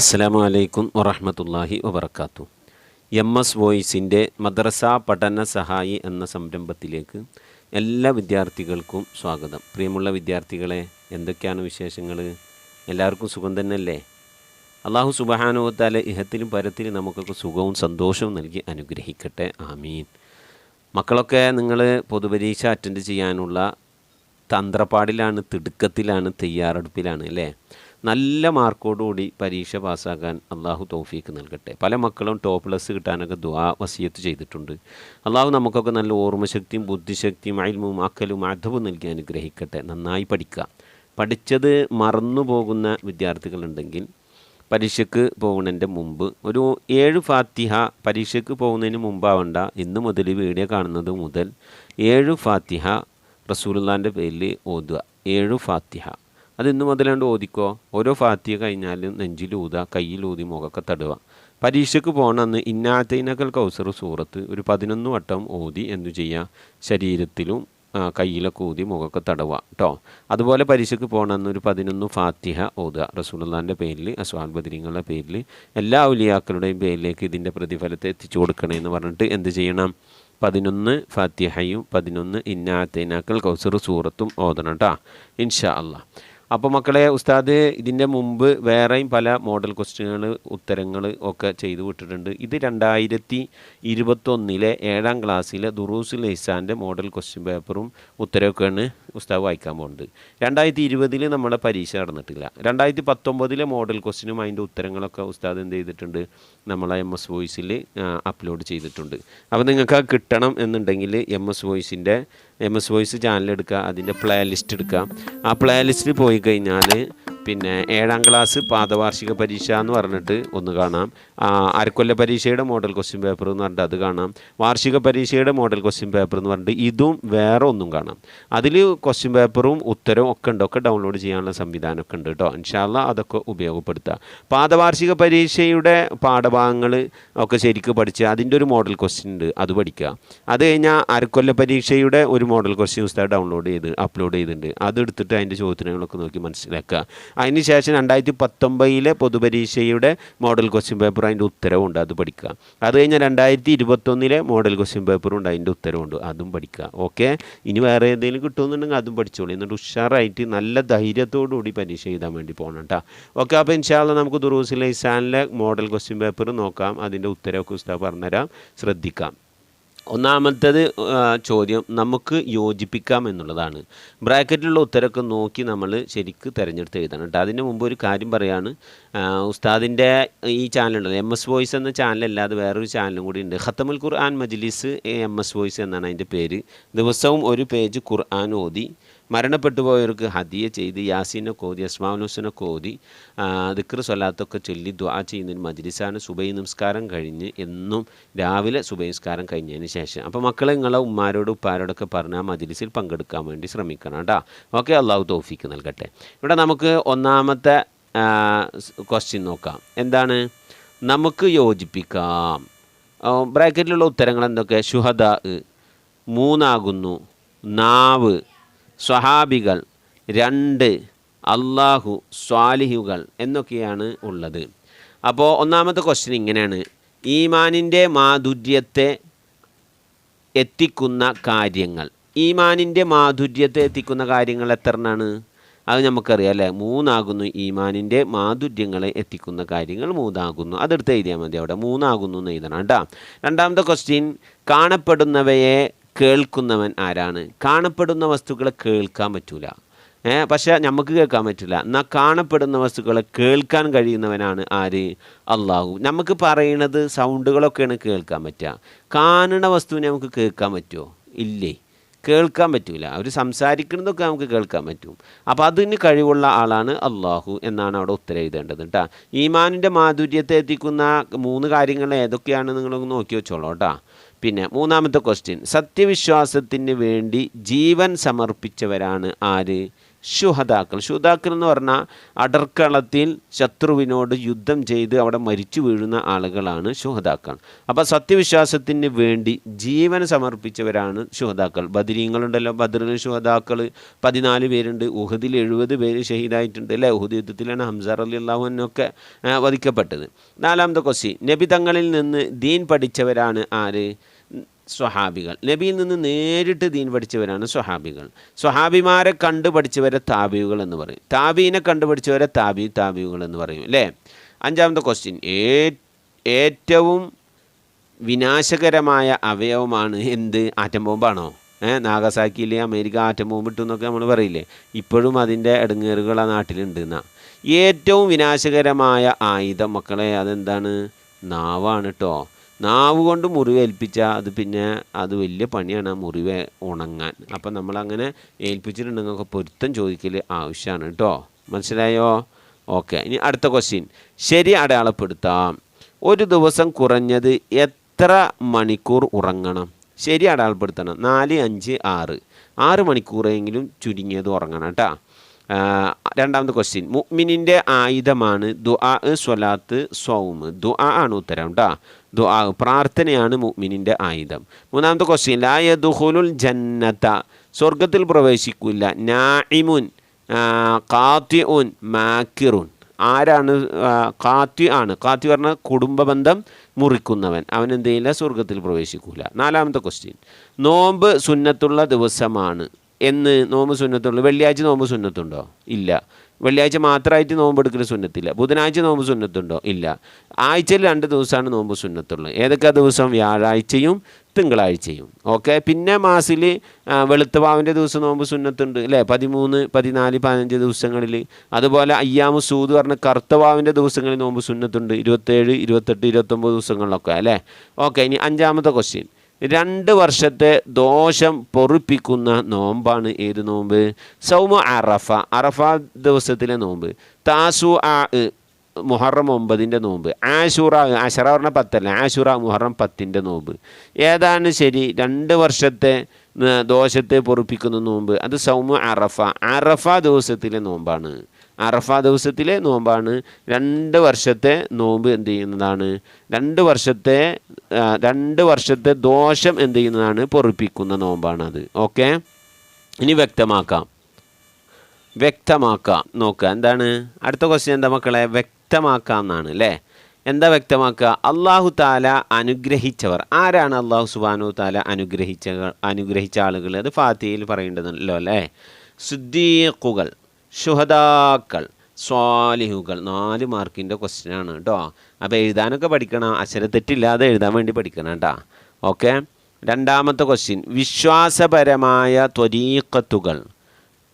അസ്സാം വലൈക്കും വറഹമത്തല്ലാഹി വബർക്കാത്തു എം എസ് വോയിസിന്റെ മദ്രസ പഠന സഹായി എന്ന സംരംഭത്തിലേക്ക് എല്ലാ വിദ്യാർത്ഥികൾക്കും സ്വാഗതം. പ്രിയമുള്ള വിദ്യാർത്ഥികളെ എന്തൊക്കെയാണ് വിശേഷങ്ങൾ എല്ലാവർക്കും സുഖം തന്നെയല്ലേ? അള്ളാഹു സുബഹാനുവത്താല ഇഹത്തിലും പരത്തിലും നമുക്കൊക്കെ സുഖവും സന്തോഷവും നൽകി അനുഗ്രഹിക്കട്ടെ. ആമീൻ. മക്കളൊക്കെ നിങ്ങൾ പൊതുപരീക്ഷ അറ്റൻഡ് ചെയ്യാനുള്ള തന്ത്രപ്പാടിലാണ് തിടുക്കത്തിലാണ് തയ്യാറെടുപ്പിലാണ് അല്ലേ? നല്ല മാർക്കോടുകൂടി പരീക്ഷ പാസ്സാക്കാൻ അള്ളാഹു തൗഫീക്ക് നൽകട്ടെ. പല മക്കളും ടോപ്പ് പ്ലസ് കിട്ടാനൊക്കെ ദ്വാ വസിയത്ത് ചെയ്തിട്ടുണ്ട്. അള്ളാഹു നമുക്കൊക്കെ നല്ല ഓർമ്മശക്തിയും ബുദ്ധിശക്തിയും അയൽമും അക്കലും അധവും നൽകി അനുഗ്രഹിക്കട്ടെ. നന്നായി പഠിക്കുക. പഠിച്ചത് മറന്നു പോകുന്ന വിദ്യാർത്ഥികളുണ്ടെങ്കിൽ പരീക്ഷയ്ക്ക് പോകുന്നതിന്റെ മുമ്പ് ഒരു ഏഴ് ഫാത്തിഹ പരീക്ഷയ്ക്ക് പോകുന്നതിന് മുമ്പാവണ്ട ഇന്ന് മുതൽ വീഡിയോ കാണുന്നത് മുതൽ ഏഴ് ഫാത്തിഹ റസൂലുള്ളാന്റെ പേരിൽ ഓതുക. ഏഴ് ഫാത്തിഹ. അത് ഇന്ന് മുതലാണ്ട് ഓതിക്കോ. ഓരോ ഫാത്തിയ കഴിഞ്ഞാലും നെഞ്ചിലൂത കയ്യിലൂതി മുഖമൊക്കെ തടുക പരീക്ഷയ്ക്ക് പോകണമെന്ന് ഇന്നാത്തൈനക്കൽ കൗസർ സൂറത്ത് ഒരു പതിനൊന്ന് വട്ടം ഓതി എന്തു ചെയ്യുക ശരീരത്തിലും കയ്യിലൊക്കെ ഊതി മുഖമൊക്കെ തടവുക കേട്ടോ അതുപോലെ പരീക്ഷയ്ക്ക് പോകണമെന്ന് ഒരു പതിനൊന്ന് ഫാത്തിഹ ഓതുക. റസൂലുള്ളാന്റെ പേരിൽ അസ്വാൽ ബദരീങ്ങളുടെ പേരിൽ എല്ലാ ഉലിയാക്കളുടെയും പേരിലേക്ക് ഇതിന്റെ പ്രതിഫലത്തെ എത്തിച്ചു കൊടുക്കണേന്ന് പറഞ്ഞിട്ട് എന്ത് ചെയ്യണം? പതിനൊന്ന് ഫാത്തിഹയും പതിനൊന്ന് ഇന്നാത്തേനാക്കൾ കൗസർ സൂറത്തും ഓതണം കേട്ടോ ഇൻഷാ അള്ളാഹ് അപ്പോൾ മക്കളെ ഉസ്താദ് ഇതിന്റെ മുമ്പ് വേറെയും പല മോഡൽ ക്വസ്റ്റ്യനുകൾ ഉത്തരങ്ങൾ ഒക്കെ ചെയ്തു വിട്ടിട്ടുണ്ട്. ഇത് രണ്ടായിരത്തി ഇരുപത്തൊന്നിലെ ഏഴാം ക്ലാസ്സിലെ ദുറൂസുൽ ഇസാന്റെ മോഡൽ ക്വസ്റ്റ്യൻ പേപ്പറും ഉത്തരവൊക്കെയാണ് ഉസ്താവ് വായിക്കാൻ പോകുന്നത് രണ്ടായിരത്തി ഇരുപതിൽ നമ്മുടെ പരീക്ഷ നടന്നിട്ടില്ല. രണ്ടായിരത്തി പത്തൊമ്പതിലെ മോഡൽ ക്വസ്റ്റ്യനും അതിന്റെ ഉത്തരങ്ങളൊക്കെ ഉസ്താദ് എന്ത് ചെയ്തിട്ടുണ്ട്? നമ്മളെ എം എസ് വോയിസിൽ അപ്ലോഡ് ചെയ്തിട്ടുണ്ട്. അപ്പോൾ നിങ്ങൾക്ക് കിട്ടണം എന്നുണ്ടെങ്കിൽ എം എസ് വോയിസിന്റെ എം എസ് വോയിസ് ചാനൽ എടുക്കുക അതിന്റെ പ്ലേ ലിസ്റ്റ് എടുക്കുക. ആ പ്ലേ ലിസ്റ്റിൽ പോയി കഴിഞ്ഞാൽ പിന്നെ ഏഴാം ക്ലാസ് പാദവാർഷിക പരീക്ഷ എന്ന് പറഞ്ഞിട്ട് ഒന്ന് കാണാം. അരക്കൊല്ല പരീക്ഷയുടെ മോഡൽ ക്വസ്റ്റ്യൻ പേപ്പർ എന്ന് പറഞ്ഞിട്ട് അത് കാണാം. വാർഷിക പരീക്ഷയുടെ മോഡൽ ക്വസ്റ്റ്യൻ പേപ്പർ എന്ന് പറഞ്ഞിട്ട് ഇതും വേറെ ഒന്നും കാണാം. അതിൽ ക്വസ്റ്റ്യൻ പേപ്പറും ഉത്തരവും ഒക്കെ ഉണ്ട്. ഒക്കെ ഡൗൺലോഡ് ചെയ്യാനുള്ള സംവിധാനമൊക്കെ ഉണ്ട് കേട്ടോ ഇൻഷാല്ല അതൊക്കെ ഉപയോഗപ്പെടുത്തുക പാദവാർഷിക പരീക്ഷയുടെ പാഠഭാഗങ്ങൾ ഒക്കെ ശരിക്കും പഠിച്ച് അതിന്റെ ഒരു മോഡൽ ക്വസ്റ്റ്യൻ ഉണ്ട്. അത് പഠിക്കുക. അത് കഴിഞ്ഞാൽ അരക്കൊല്ല പരീക്ഷയുടെ ഒരു മോഡൽ ക്വസ്റ്റ്യൻ പുസ്തകം ഡൗൺലോഡ് ചെയ്ത് അപ്ലോഡ് ചെയ്തിട്ടുണ്ട്. അതെടുത്തിട്ട് അതിന്റെ ചോദ്യങ്ങളൊക്കെ നോക്കി മനസ്സിലാക്കുക. അതിന് ശേഷം രണ്ടായിരത്തി പത്തൊമ്പതിലെ പൊതുപരീക്ഷയുടെ മോഡൽ ക്വസ്റ്റ്യൻ പേപ്പർ അതിന്റെ ഉത്തരവുണ്ട് അത് പഠിക്കുക. അത് കഴിഞ്ഞാൽ രണ്ടായിരത്തി ഇരുപത്തൊന്നിലെ മോഡൽ ക്വസ്റ്റ്യൻ പേപ്പറുണ്ട് അതിന്റെ ഉത്തരവുണ്ട് അതും പഠിക്കുക. ഓക്കെ ഇനി വേറെ ഏതെങ്കിലും കിട്ടുമെന്നുണ്ടെങ്കിൽ അതും പഠിച്ചോളൂ. എന്നിട്ട് ഉഷാറായിട്ട് നല്ല ധൈര്യത്തോടു കൂടി പരീക്ഷ എഴുതാൻ വേണ്ടി പോകണം കേട്ടോ ഓക്കെ അപ്പോൾ ഇൻഷാല്ല നമുക്ക് ദുറൂസിലെ ഇസാനിലെ മോഡൽ ക്വസ്റ്റ്യൻ പേപ്പർ നോക്കാം. അതിന്റെ ഉത്തരവൊക്കെ ഉസ്താദ് പറഞ്ഞുതരാം. ശ്രദ്ധിക്കാം. ഒന്നാമത്തേത് ചോദ്യം നമുക്ക് യോജിപ്പിക്കാം എന്നുള്ളതാണ്. ബ്രാക്കറ്റിലുള്ള ഉത്തരമൊക്കെ നോക്കി നമ്മൾ ശരിക്ക് തിരഞ്ഞെടുത്ത് എഴുതണം കേട്ടോ. അതിന് മുമ്പ് ഒരു കാര്യം പറയാണ് ആ, ഉസ്താദിന്റെ ഈ ചാനലുണ്ടല്ലോ എം എസ് വോയിസ് എന്ന ചാനലല്ലാതെ വേറൊരു ചാനലും കൂടി ഉണ്ട്. ഖത്തമുൽ ഖുർആൻ മജ്ലിസ് എം എസ് വോയിസ് എന്നാണ് അതിന്റെ പേര്. ദിവസവും ഒരു പേജ് ഖുർആൻ ഓതി മരണപ്പെട്ടു പോയവർക്ക് ഹദിയ ചെയ്ത് യാസീനെ കോതി അസ്മാനുസിനെ കോതി ദിക്ർ സ്വലാത്തൊക്കെ ചൊല്ലി ദ്വാ ചെയ്യുന്നതിന് മജ്ലിസാണ് സുബൈ നമസ്കാരം കഴിഞ്ഞ് എന്നും രാവിലെ സുബൈ നമസ്കാരം കഴിഞ്ഞതിന് ശേഷം. അപ്പോൾ മക്കളെ നിങ്ങളെ ഉമ്മാരോടും ഉപ്പാരോടൊക്കെ പറഞ്ഞാൽ മജ്ലിസിൽ പങ്കെടുക്കാൻ വേണ്ടി ശ്രമിക്കണം കേട്ടോ. ഓക്കെ അള്ളാഹു തോഫിക്ക് നൽകട്ടെ. ഇവിടെ നമുക്ക് ഒന്നാമത്തെ ക്വസ്റ്റ്യൻ നോക്കാം. എന്താണ്? നമുക്ക് യോജിപ്പിക്കാം. ബ്രാക്കറ്റിലുള്ള ഉത്തരങ്ങൾ എന്തൊക്കെ? ഷുഹദ മൂന്നാകുന്നു നാവ് സ്വഹാബികൾ രണ്ട് അള്ളാഹു സ്വാലിഹുകൾ എന്നൊക്കെയാണ് ഉള്ളത്. അപ്പോൾ ഒന്നാമത്തെ ക്വസ്റ്റ്യൻ ഇങ്ങനെയാണ്. ഈമാനിന്റെ മാധുര്യത്തെ എത്തിക്കുന്ന കാര്യങ്ങൾ. ഈമാനിന്റെ മാധുര്യത്തെ എത്തിക്കുന്ന കാര്യങ്ങൾ എത്ര എണ്ണാണ്? അത് നമുക്കറിയാം അല്ലേ? മൂന്നാകുന്നു. ഈമാനിന്റെ മാധുര്യങ്ങളെ എത്തിക്കുന്ന കാര്യങ്ങൾ മൂന്നാകുന്നു. അതെടുത്ത് എഴുതിയാൽ മതി അവിടെ. മൂന്നാകുന്നു എന്ന് എഴുതണം കേട്ടോ. രണ്ടാമത്തെ ക്വസ്റ്റ്യൻ കാണപ്പെടുന്നവയെ കേൾക്കുന്നവൻ ആരാണ്? കാണപ്പെടുന്ന വസ്തുക്കളെ കേൾക്കാൻ പറ്റൂല. ഏഹ് പക്ഷേ നമുക്ക് കേൾക്കാൻ പറ്റില്ല. എന്നാൽ കാണപ്പെടുന്ന വസ്തുക്കളെ കേൾക്കാൻ കഴിയുന്നവനാണ് ആര്? അള്ളാഹു. നമുക്ക് പറയണത് സൗണ്ടുകളൊക്കെയാണ് കേൾക്കാൻ പറ്റുക. കാണുന്ന വസ്തുവിനെ നമുക്ക് കേൾക്കാൻ പറ്റുമോ ഇല്ലേ. കേൾക്കാൻ പറ്റില്ല അവർ സംസാരിക്കുന്നതൊക്കെ നമുക്ക് കേൾക്കാൻ പറ്റും. അപ്പോൾ അതിന് കഴിവുള്ള ആളാണ് അള്ളാഹു എന്നാണ് അവിടെ ഉത്തരം എഴുതേണ്ടത് കേട്ടോ ഈമാനിന്റെ മാധുര്യത്തെ എത്തിക്കുന്ന മൂന്ന് കാര്യങ്ങൾ ഏതൊക്കെയാണ് നിങ്ങളൊന്ന് നോക്കി വെച്ചോളൂ കേട്ടോ പിന്നെ മൂന്നാമത്തെ ക്വസ്റ്റ്യൻ സത്യവിശ്വാസത്തിന് വേണ്ടി ജീവൻ സമർപ്പിച്ചവരാണ് ആര്? ശുഹതാക്കൾ ശുഹതാക്കൾ എന്ന് പറഞ്ഞാൽ അടർക്കളത്തിൽ ശത്രുവിനോട് യുദ്ധം ചെയ്ത് അവിടെ മരിച്ചു വീഴുന്ന ആളുകളാണ് ശുഹതാക്കൾ അപ്പോൾ സത്യവിശ്വാസത്തിന് വേണ്ടി ജീവൻ സമർപ്പിച്ചവരാണ് ശുഹതാക്കൾ ബദരീങ്ങളുണ്ടല്ലോ. ബദറിൽ ശുഹതാക്കൾ പതിനാല് പേരുണ്ട്. ഉഹദിൽ എഴുപത് പേര് ഷഹീദായിട്ടുണ്ട് അല്ലേ? ഉഹദ് യുദ്ധത്തിലാണ് ഹംസർ അലി അള്ളാഹുവിനൊക്കെ വധിക്കപ്പെട്ടത്. നാലാമത്തെ ക്വസ്റ്റ്യൻ നബി തങ്ങളിൽ നിന്ന് ദീൻ പഠിച്ചവരാണ് ആര്? സ്വഹാബികൾ. നബിയിൽ നിന്ന് നേരിട്ട് ദീൻ പഠിച്ചവരാണ് സ്വഹാബികൾ. സ്വഹാബിമാരെ കണ്ടുപഠിച്ചവരെ താബിയുകൾ എന്ന് പറയും. താബീനെ കണ്ടുപഠിച്ചവരെ താബി താബിയുകൾ എന്ന് പറയും അല്ലേ? അഞ്ചാമത്തെ ക്വസ്റ്റ്യൻ ഏറ്റവും വിനാശകരമായ അവയവമാണ് എന്ത്? ആറ്റം ബോംബാണോ? ഏഹ് നാഗസാക്കിയിൽ അമേരിക്ക ആറ്റം ബോംബ് ഇട്ടു എന്നൊക്കെ നമ്മൾ പറയില്ലേ? ഇപ്പോഴും അതിന്റെ ഇടങ്ങേറുകൾ ആ നാട്ടിലുണ്ട് എന്നാ. ഏറ്റവും വിനാശകരമായ ആയുധം മക്കളെ അതെന്താണ്? നാവാണ് കേട്ടോ നാവ് കൊണ്ട് മുറിവേൽപ്പിച്ചാൽ അത് പിന്നെ അത് വലിയ പണിയാണ് ആ മുറിവ് ഉണങ്ങാൻ. അപ്പം നമ്മളങ്ങനെ ഏൽപ്പിച്ചിട്ടുണ്ടെങ്കിൽ പൊരുത്തം ചോദിക്കൽ ആവശ്യമാണ് കേട്ടോ മനസ്സിലായോ? ഓക്കെ ഇനി അടുത്ത ക്വസ്റ്റ്യൻ ശരി അടയാളപ്പെടുത്താം. ഒരു ദിവസം കുറഞ്ഞത് എത്ര മണിക്കൂർ ഉറങ്ങണം? ശരി അടയാളപ്പെടുത്തണം. നാല് അഞ്ച് ആറ്. ആറ് മണിക്കൂറെങ്കിലും ചുരുങ്ങിയത് ഉറങ്ങണം കേട്ടോ രണ്ടാമത്തെ ക്വസ്റ്റ്യൻ മുഅ്മിനിന്റെ ആയുധമാണ് ദുആ സ്വലാത്ത് സൗമ്. ദുആ ആണ് ഉത്തരം കേട്ടോ ദുആ പ്രാർത്ഥനയാണ് മുഅ്മിനിന്റെ ആയുധം. മൂന്നാമത്തെ ക്വസ്റ്റ്യൻ ലായ ദുഹുലുൽ ജന്നത. സ്വർഗത്തിൽ പ്രവേശിക്കില്ല നായിമുൻ കാത്യുൻ മാക്കിറുൻ. ആരാണ് ഖാതി ആണ്. ഖാതി പറഞ്ഞ കുടുംബ ബന്ധം മുറിക്കുന്നവൻ. അവൻ എന്ത് ചെയ്യില്ല? സ്വർഗത്തിൽ പ്രവേശിക്കൂല. നാലാമത്തെ ക്വസ്റ്റ്യൻ നോമ്പ് സുന്നത്തുള്ള ദിവസമാണ് എന്ന് നോമ്പ് സുന്നത്തുള്ള വെള്ളിയാഴ്ച നോമ്പ് സുന്നത്തുണ്ടോ? ഇല്ല. വെള്ളിയാഴ്ച മാത്രമായിട്ട് നോമ്പ് എടുക്കൽ സുന്നത്തില്ല. ബുധനാഴ്ച നോമ്പ് സുന്നത്തുണ്ടോ? ഇല്ല. ആഴ്ചയിൽ രണ്ട് ദിവസമാണ് നോമ്പ് സുന്നത്തുള്ളത് ഏതൊക്കെ ദിവസം? വ്യാഴാഴ്ചയും തിങ്കളാഴ്ചയും. ഓക്കെ? പിന്നെ മാസിൽ വെളുത്തവാവിന്റെ ദിവസം നോമ്പ് സുന്നത്തുണ്ട് അല്ലേ? പതിമൂന്ന് പതിനാല് പതിനഞ്ച് ദിവസങ്ങളിൽ. അതുപോലെ അയ്യാമു സൂത് പറഞ്ഞ കറുത്തവാവിന്റെ ദിവസങ്ങളിൽ നോമ്പ് സുന്നത്തുണ്ട് ഇരുപത്തേഴ് ഇരുപത്തെട്ട് ഇരുപത്തൊമ്പത് ദിവസങ്ങളിലൊക്കെ അല്ലേ? ഓക്കെ ഇനി അഞ്ചാമത്തെ ക്വസ്റ്റ്യൻ രണ്ട് വർഷത്തെ ദോഷം പൊറിപ്പിക്കുന്ന നോമ്പാണ് ഏത് നോമ്പ്? സൗമ അറഫ അറഫ ദിവസത്തിലെ നോമ്പ്. താസു ആ മുഹറം ഒമ്പതിന്റെ നോമ്പ്. ആഷൂറ അഷറ പറഞ്ഞ പത്തല്ല? ആഷൂറ മുഹറം പത്തിന്റെ നോമ്പ്. ഏതാണ് ശരി? രണ്ട് വർഷത്തെ ദോഷത്തെ പൊറിപ്പിക്കുന്ന നോമ്പ്. അത് സൗമ അറഫ. അറഫ ദിവസത്തിലെ നോമ്പാണ്. അറഫ ദിവസത്തിലെ നോമ്പാണ്. രണ്ട് വർഷത്തെ നോമ്പ് എന്ത് ചെയ്യുന്നതാണ്? രണ്ട് വർഷത്തെ രണ്ട് വർഷത്തെ ദോഷം എന്ത് ചെയ്യുന്നതാണ്? പൊറിപ്പിക്കുന്ന അത് ഓക്കെ? ഇനി വ്യക്തമാക്കാം. വ്യക്തമാക്കാം. നോക്കുക എന്താണ്? അടുത്ത ക്വസ്റ്റ്യൻ എന്താ മക്കളെ? വ്യക്തമാക്കാം എന്നാണ് അല്ലേ? എന്താ വ്യക്തമാക്കുക? അള്ളാഹു താല അനുഗ്രഹിച്ചവർ. ആരാണ് അള്ളാഹു സുബാനു താല അനുഗ്രഹിച്ച അനുഗ്രഹിച്ച ആളുകൾ? അത് ഫാത്തിയിൽ പറയേണ്ടതല്ലോ അല്ലേ? സുദ്ദീഖുകൾ. ഷുഹദാക്കൾ സ്വാലിഹുകൾ. നാല് മാർക്കിന്റെ ക്വസ്റ്റ്യനാണ് കേട്ടോ അപ്പോൾ എഴുതാനൊക്കെ പഠിക്കണം അക്ഷരത്തെറ്റില്ലാതെ എഴുതാൻ വേണ്ടി പഠിക്കണം കേട്ടോ ഓക്കെ? രണ്ടാമത്തെ ക്വസ്റ്റ്യൻ വിശ്വാസപരമായ ത്വരീക്കത്തുകൾ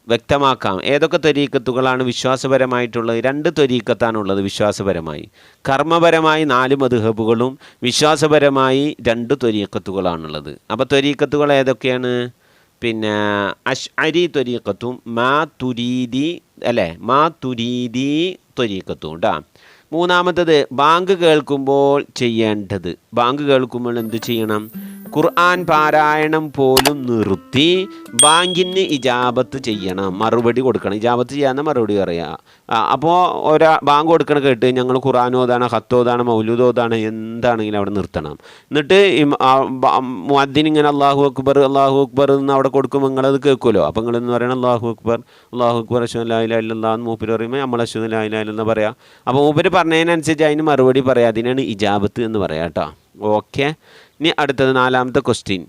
വ്യക്തമാക്കാം. ഏതൊക്കെ ത്വരീക്കത്തുകളാണ് വിശ്വാസപരമായിട്ടുള്ളത്? രണ്ട് ത്വരീക്കത്താണുള്ളത് വിശ്വാസപരമായി. കർമ്മപരമായി നാല് മധുഹബുകളും വിശ്വാസപരമായി രണ്ട് ത്വരീക്കത്തുകളാണുള്ളത് അപ്പോൾ ത്വരീക്കത്തുകൾ ഏതൊക്കെയാണ്? പിന്നെ അഷ് അരി ത്വരീക്കത്തും മാ തുരീതി അല്ലേ? മാ തുരീതി ത്വരീക്കത്തും കേട്ടോ മൂന്നാമത്തത് ബാങ്ക് കേൾക്കുമ്പോൾ ചെയ്യേണ്ടത്. ബാങ്ക് കേൾക്കുമ്പോൾ എന്ത് ചെയ്യണം? ഖുർആൻ പാരായണം പോലും നിർത്തി ബാങ്കിന് ഇജാബത്ത് ചെയ്യണം. മറുപടി കൊടുക്കണം. ഇജാബത്ത് ചെയ്യാന്ന മറുപടി പറയാ. അപ്പോൾ ഒരാ ബാങ്ക് കൊടുക്കണ കേട്ട് ഞങ്ങൾ ഖുർആാനോതാണ് ഹത്തോതാണ് മൗലൂദോതാണ് എന്താണെങ്കിലും അവിടെ നിർത്തണം. എന്നിട്ട് മുഅദ്ദിൻ ഇങ്ങനെ അള്ളാഹു അക്ബർ അള്ളാഹു അക്ബർ എന്ന് അവിടെ കൊടുക്കുമ്പോൾ നിങ്ങളത് കേൾക്കുമല്ലോ. അപ്പോൾ നിങ്ങളെന്ന് പറയണം അള്ളാഹു അക്ബർ അള്ളാഹു അക്ബർ അശ്വൻ ലായില്ല എന്ന് മൂപ്പര് പറയുമ്പോൾ നമ്മൾ അശ്വൻ ലായില്ലെന്ന് പറയാം. അപ്പോൾ മൂപ്പര് പറഞ്ഞതിനനുസരിച്ച് അതിന് മറുപടി പറയാം. അതിനാണ് ഇജാബത്ത് എന്ന് പറയാം കേട്ടോ ഓക്കെ? ഇനി അടുത്തത് നാലാമത്തെ ക്വസ്റ്റ്യൻ